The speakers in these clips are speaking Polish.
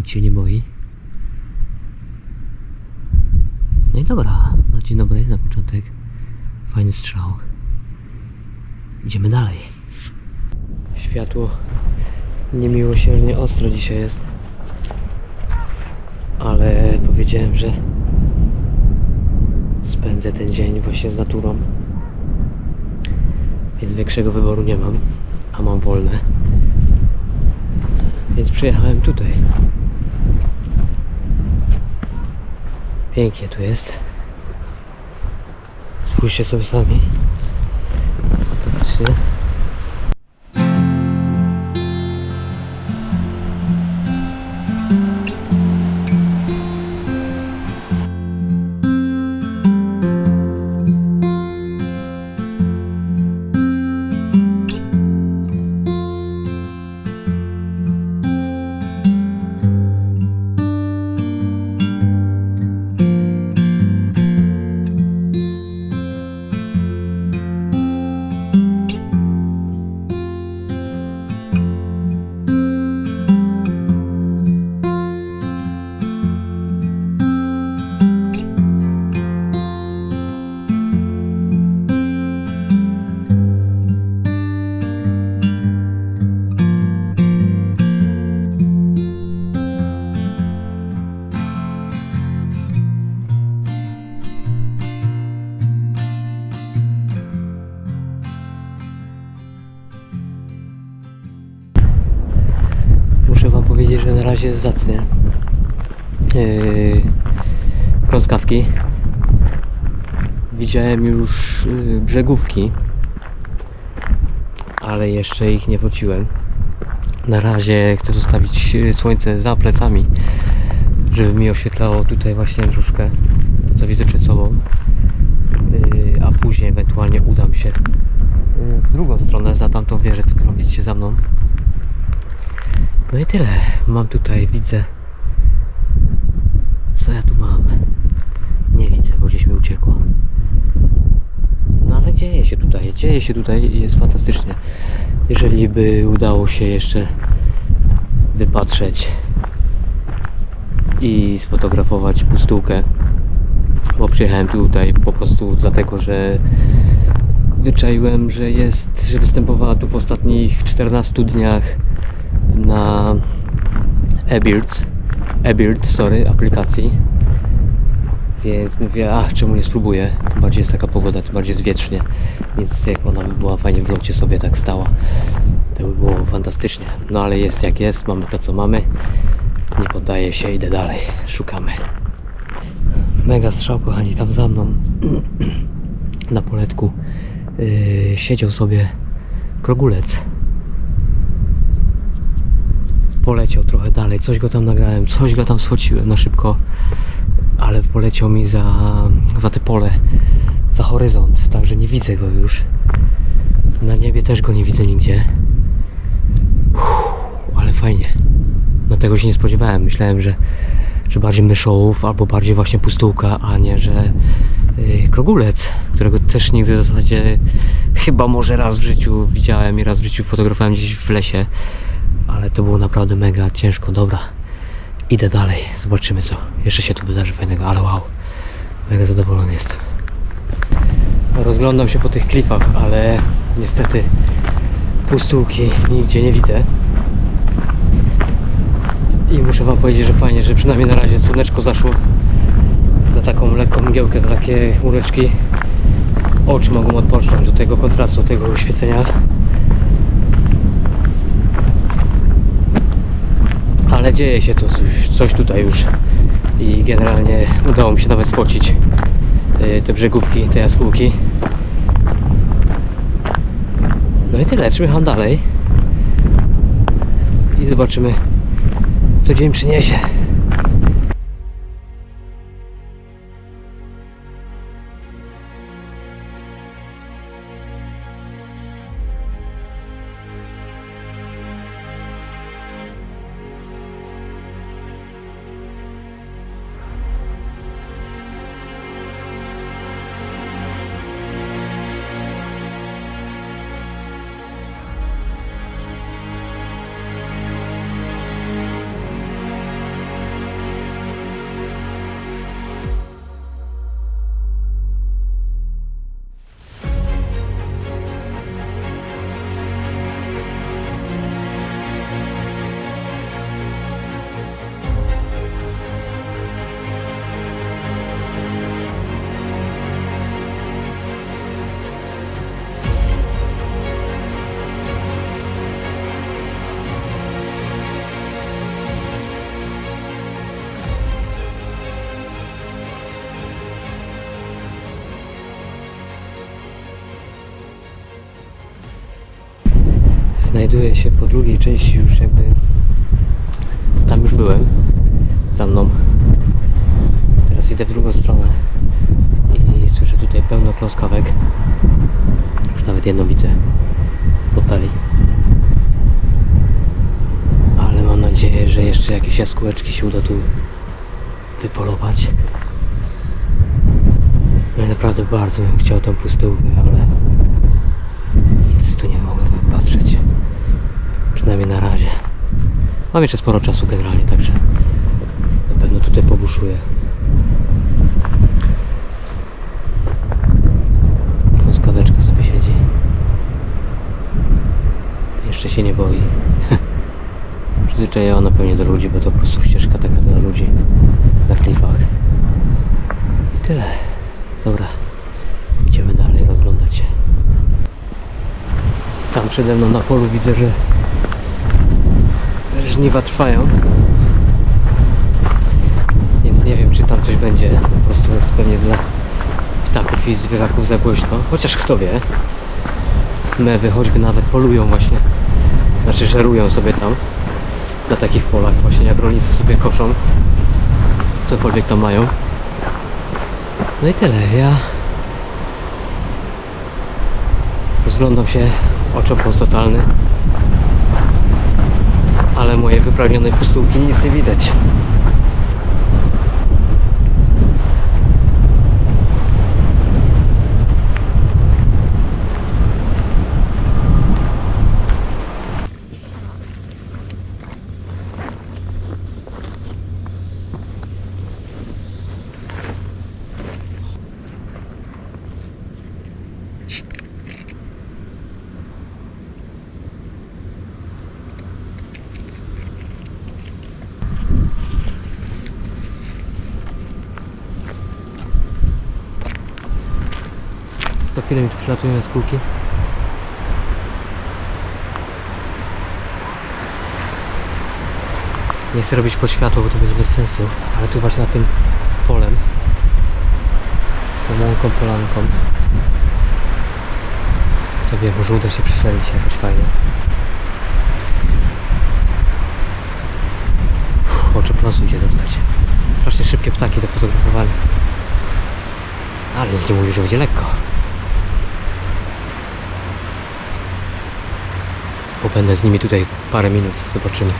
Nic się nie boi. No i dobra, no dzień dobry na początek. Fajny strzał. Idziemy dalej. Światło niemiłosiernie ostro dzisiaj jest. Ale powiedziałem, że spędzę ten dzień właśnie z naturą. Więc większego wyboru nie mam, a mam wolne. Więc przyjechałem tutaj. Pięknie tu jest. Spójrzcie sobie sami. Fantastycznie. Razie jest zacnie. Yy, Krąskawki. Widziałem już yy, brzegówki, ale jeszcze ich nie pociłem. Na razie chcę zostawić yy, słońce za plecami, żeby mi oświetlało tutaj właśnie troszkę to, co widzę przed sobą. Yy, a później ewentualnie udam się yy, w drugą stronę, za tamtą wieżę, którą widzicie za mną. No i tyle. Mam tutaj, widzę. Co ja tu mam? Nie widzę, bo gdzieś mi uciekło. No ale dzieje się tutaj, dzieje się tutaj i jest fantastycznie. Jeżeli by udało się jeszcze wypatrzeć i sfotografować pustułkę, bo przyjechałem tutaj po prostu dlatego, że wyczaiłem, że jest, że występowała tu w ostatnich 14 dniach na eBirds, eBird, sorry, aplikacji. Więc mówię, ach, czemu nie spróbuję? Tym bardziej jest taka pogoda, tym bardziej jest. Więc jak ona by była fajnie w locie sobie tak stała, to by było fantastycznie. No ale jest jak jest, mamy to co mamy. Nie poddaję się, idę dalej, szukamy. Mega strzał, kochani, tam za mną na poletku yy, siedział sobie krogulec poleciał trochę dalej, coś go tam nagrałem, coś go tam sfociłem na szybko, ale poleciał mi za, za te pole, za horyzont, także nie widzę go już. Na niebie też go nie widzę nigdzie. Uff, ale fajnie. No tego się nie spodziewałem. Myślałem, że, że bardziej myszołów albo bardziej właśnie pustułka, a nie, że yy, krogulec, którego też nigdy w zasadzie chyba może raz w życiu widziałem i raz w życiu fotografowałem gdzieś w lesie ale to było naprawdę mega ciężko, dobra. Idę dalej, zobaczymy co jeszcze się tu wydarzy fajnego, ale wow, mega zadowolony jestem. Rozglądam się po tych klifach, ale niestety pustułki nigdzie nie widzę. I muszę wam powiedzieć, że fajnie, że przynajmniej na razie słoneczko zaszło za taką lekką mgiełkę, za takie chmureczki. Oczy mogą odpocząć do tego kontrastu, tego oświecenia. Ale dzieje się to coś, coś tutaj już. I generalnie udało mi się nawet spocić y, te brzegówki, te jaskółki. No i tyle, trzymam dalej. I zobaczymy co dzień przyniesie znajduję się po drugiej części już jakby. Tam już byłem. Za mną. Teraz idę w drugą stronę. I słyszę tutaj pełno kloskawek już nawet jedno widzę. W oddali ale mam nadzieję, że jeszcze jakieś jaskółeczki się uda tu wypolować. Ja naprawdę bardzo bym chciał tą pustyłkę, ale nic tu nie mogę wypatrzeć. Przynajmniej na razie. Mam jeszcze sporo czasu generalnie, także na pewno tutaj pobuszuję. Skaweczka sobie siedzi. Jeszcze się nie boi. Przyzwyczajona pewnie do ludzi, bo to po prostu ścieżka taka dla ludzi na klifach. I tyle. Dobra, idziemy dalej rozglądać się. Tam przede mną na polu widzę, że żniwa trwają. Więc nie wiem, czy tam coś będzie. Po prostu pewnie dla ptaków i zwierzaków za głośno. Chociaż kto wie. Mewy choćby nawet polują właśnie. Znaczy żerują sobie tam. Na takich polach właśnie jak rolnicy sobie koszą. Cokolwiek tam mają. No i tyle. Ja rozglądam się oczopos totalny. Ale moje wypragnione pustułki nic nie widać. Chwilę mi tu przylatują jaskółki. Nie chcę robić pod światło, bo to będzie bez sensu. Ale tu właśnie nad tym polem. Tą łąką polanką. To wie, może uda się przestrzelić jakoś fajnie. Uff, Oczopląsu idzie zostać. Strasznie szybkie ptaki do fotografowania. Ale nikt nie mówi, że będzie lekko. Bo będę z nimi tutaj parę minut. Zobaczymy.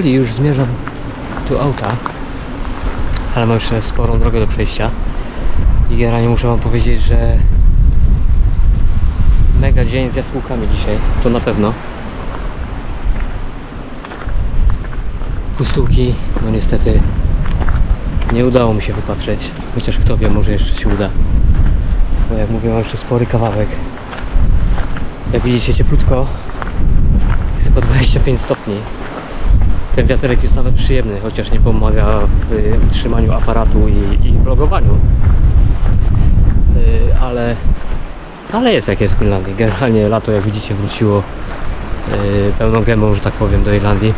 Powoli już zmierzam tu auta, ale mam jeszcze sporą drogę do przejścia. I generalnie muszę wam powiedzieć, że mega dzień z jaskółkami dzisiaj, to na pewno. Pustułki, no niestety nie udało mi się wypatrzeć, chociaż kto wie, może jeszcze się uda. Bo jak mówię, mam jeszcze spory kawałek. Jak widzicie, cieplutko, jest chyba 25 stopni. Ten wiaterek jest nawet przyjemny, chociaż nie pomaga w y, utrzymaniu aparatu i, i vlogowaniu. Y, ale, ale jest jak jest w Finlandii. Generalnie lato, jak widzicie, wróciło y, pełną gębą, że tak powiem, do Irlandii.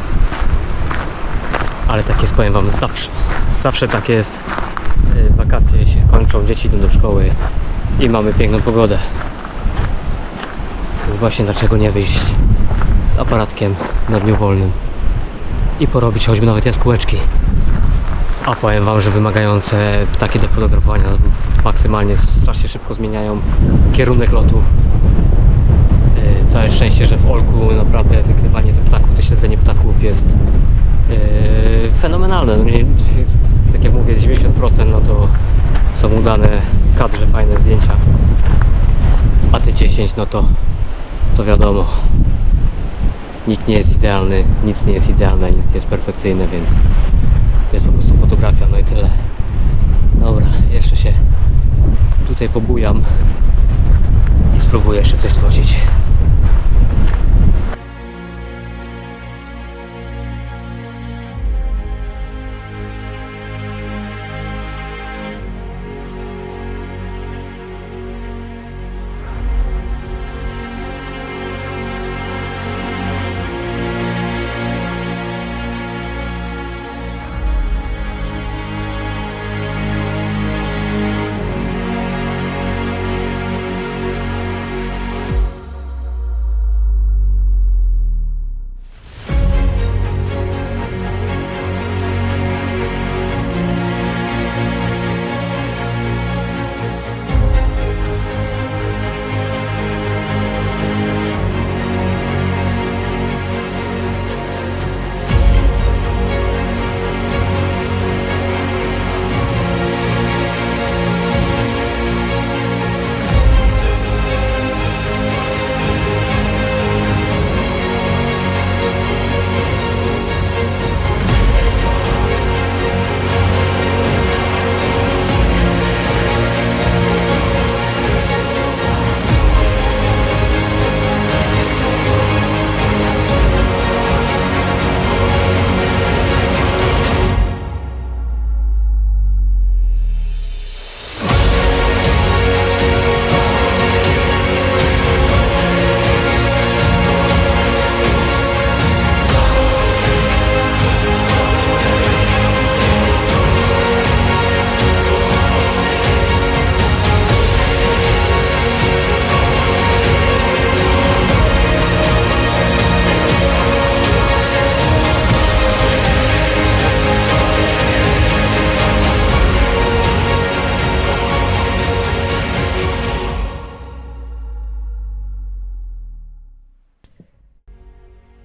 Ale tak jest, powiem Wam, zawsze. Zawsze tak jest. Wakacje się kończą, dzieci idą do szkoły i mamy piękną pogodę. Więc właśnie dlaczego nie wyjść z aparatkiem na dniu wolnym i porobić choćby nawet jaskółeczki. A powiem wam, że wymagające ptaki do fotografowania maksymalnie strasznie szybko zmieniają kierunek lotu. Yy, Całe szczęście, że w Olku naprawdę wykrywanie tych ptaków, to śledzenie ptaków jest yy, fenomenalne. No nie, tak jak mówię, 90% no to są udane w kadrze fajne zdjęcia, a te 10 no to, to wiadomo. Nikt nie jest idealny, nic nie jest idealne, nic nie jest perfekcyjne, więc to jest po prostu fotografia, no i tyle. Dobra, jeszcze się tutaj pobujam i spróbuję jeszcze coś stworzyć.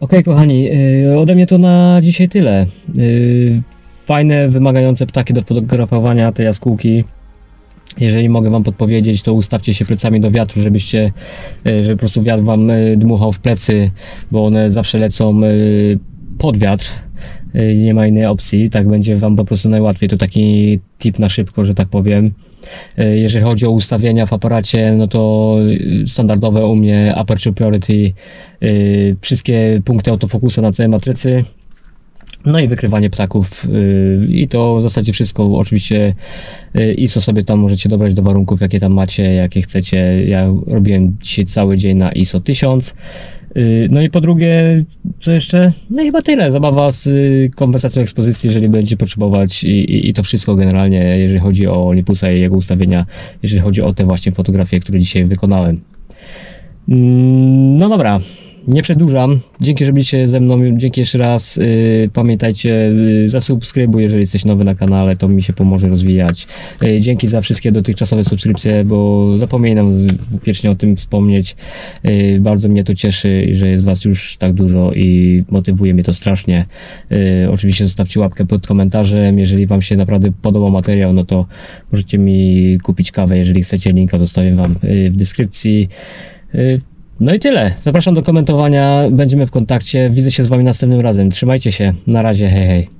Okej, kochani, y, ode mnie to na dzisiaj tyle. Y, Fajne, wymagające ptaki do fotografowania, te jaskółki. Jeżeli mogę Wam podpowiedzieć, to ustawcie się plecami do wiatru, żebyście, y, żeby po prostu wiatr Wam dmuchał w plecy, bo one zawsze lecą pod wiatr. Nie ma innej opcji, tak będzie Wam po prostu najłatwiej. To taki tip na szybko, że tak powiem. Y, Jeżeli chodzi o ustawienia w aparacie, no to y, standardowe u mnie Aperture Priority, y, wszystkie punkty autofokusa na całej matrycy. No i wykrywanie ptaków y, i to w zasadzie wszystko oczywiście ISO sobie tam możecie dobrać do warunków jakie tam macie, jakie chcecie. Ja robiłem dzisiaj cały dzień na ISO 1000. Y, No i po drugie, co jeszcze? No i chyba tyle. Zabawa z y, konwersacją ekspozycji, jeżeli będziecie potrzebować i, i, i to wszystko generalnie, jeżeli chodzi o Olympusa i jego ustawienia, jeżeli chodzi o te właśnie fotografie, które dzisiaj wykonałem. Mm, No dobra, nie przedłużam. Dzięki, że byliście ze mną. Dzięki jeszcze raz. Yy, pamiętajcie, yy, zasubskrybuj, jeżeli jesteś nowy na kanale, to mi się pomoże rozwijać. Yy, dzięki za wszystkie dotychczasowe subskrypcje, bo zapominam wiecznie o tym wspomnieć. Bardzo mnie to cieszy, że jest Was już tak dużo i motywuje mnie to strasznie. Oczywiście zostawcie łapkę pod komentarzem. Jeżeli Wam się naprawdę podobał materiał, no to możecie mi kupić kawę, jeżeli chcecie. Linka zostawię Wam w deskrypcji. Yy, no i tyle. Zapraszam do komentowania. Będziemy w kontakcie. Widzę się z Wami następnym razem. Trzymajcie się. Na razie. Hej, hej.